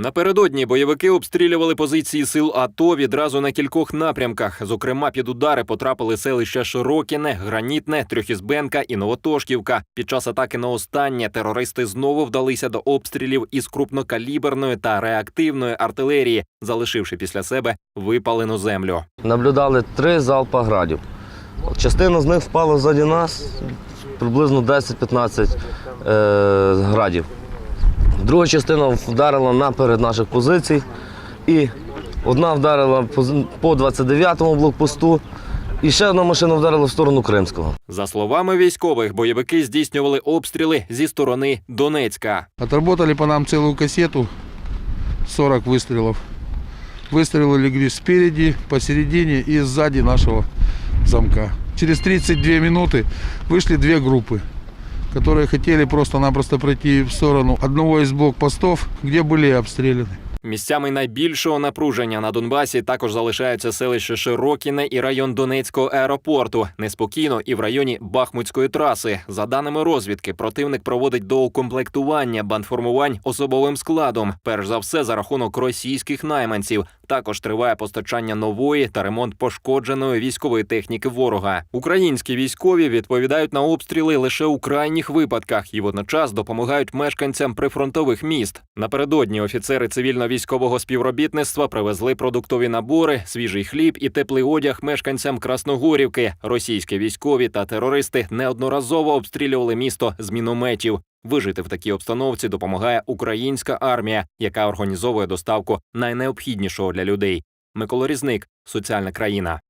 Напередодні бойовики обстрілювали позиції сил АТО відразу на кількох напрямках. Зокрема, під удари потрапили селища Широкіне, Гранітне, Трьохізбенка і Новотошківка. Під час атаки на останнє терористи знову вдалися до обстрілів із крупнокаліберної та реактивної артилерії, залишивши після себе випалену землю. Наблюдали три залпа градів. Частина з них впала ззаді нас, приблизно 10-15 е, градів. Друга частина вдарила наперед наших позицій. І одна вдарила поз- по 29-му блокпосту, і ще одна машина вдарила в сторону Кримського. За словами військових, бойовики здійснювали обстріли зі сторони Донецька. Отработали по нам целую кассету, 40 выстрелов. Выстрелы легли спереди, посередине и сзади нашего замка. Через 32 минуты вышли две группы, которые хотели просто-напросто пройти в сторону одного из блокпостов, где были обстреляны. Місцями найбільшого напруження на Донбасі також залишаються селище Широкіне і район Донецького аеропорту. Неспокійно і в районі Бахмутської траси. За даними розвідки, противник проводить доукомплектування бандформувань особовим складом. Перш за все за рахунок російських найманців. Також триває постачання нової та ремонт пошкодженої військової техніки ворога. Українські військові відповідають на обстріли лише у крайніх випадках і водночас допомагають мешканцям прифронтових міст. Напередодні офіцери цивільно-військового співробітництва привезли продуктові набори, свіжий хліб і теплий одяг мешканцям Красногорівки. Російські військові та терористи неодноразово обстрілювали місто з мінометів. Вижити в такій обстановці допомагає українська армія, яка організовує доставку найнеобхіднішого для людей. Микола Різник, соціальна країна.